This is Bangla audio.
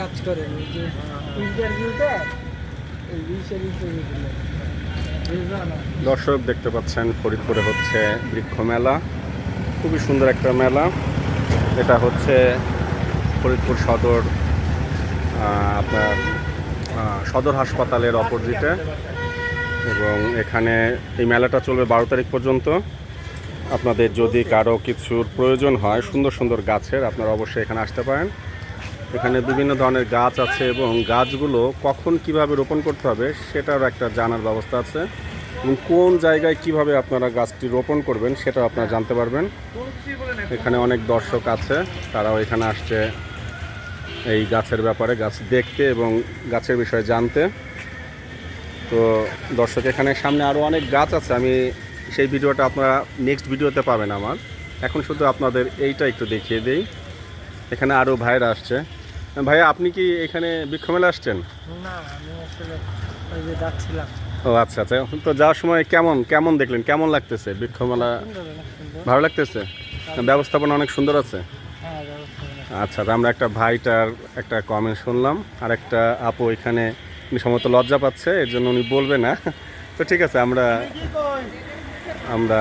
কাজ দর্শক দেখতে পাচ্ছেন, ফরিদপুরে হচ্ছে বৃক্ষ মেলা। খুবই সুন্দর একটা মেলা। এটা হচ্ছে ফরিদপুর সদর আপনার সদর হাসপাতালের অপোজিটে। এবং এখানে এই মেলাটা চলবে বারো তারিখ পর্যন্ত। আপনাদের যদি কারও কিছুর প্রয়োজন হয়, সুন্দর সুন্দর গাছের, আপনারা অবশ্যই এখানে আসতে পারেন। এখানে বিভিন্ন ধরনের গাছ আছে এবং গাছগুলো কখন কীভাবে রোপণ করতে হবে সেটার একটা জানার ব্যবস্থা আছে। এবং কোন জায়গায় কীভাবে আপনারা গাছটি রোপণ করবেন সেটাও আপনারা জানতে পারবেন। এখানে অনেক দর্শক আছে, তারাও এখানে আসছে এই গাছের ব্যাপারে গাছ দেখতে এবং গাছের বিষয়ে জানতে। তো দর্শক, এখানে সামনে আরও অনেক গাছ আছে, আমি সেই ভিডিওটা আপনারা নেক্সট ভিডিওতে পাবেন আমার। এখন শুধু আপনাদের এইটা একটু দেখিয়ে দিই। এখানে আরও ভাইরা আসছে। ভাইয়া আপনি কি এখানে বৃক্ষমেলা আসছেন? না আমি আসলে ওই যে যাচ্ছিলাম। ও আচ্ছা আচ্ছা। তো যাওয়ার সময় কেমন কেমন দেখলেন? কেমন লাগতেছে অনেক সুন্দর ভালো লাগতেছে? ব্যবস্থাপনা অনেক সুন্দর আছে? হ্যাঁ আচ্ছা আমরা একটা ভাইটার একটা কমেন্ট শুনলাম আর একটা আপু এখানে উনি সম্ভবত লজ্জা পাচ্ছে এর জন্য উনি বলবে না। তো ঠিক আছে আমরা আমরা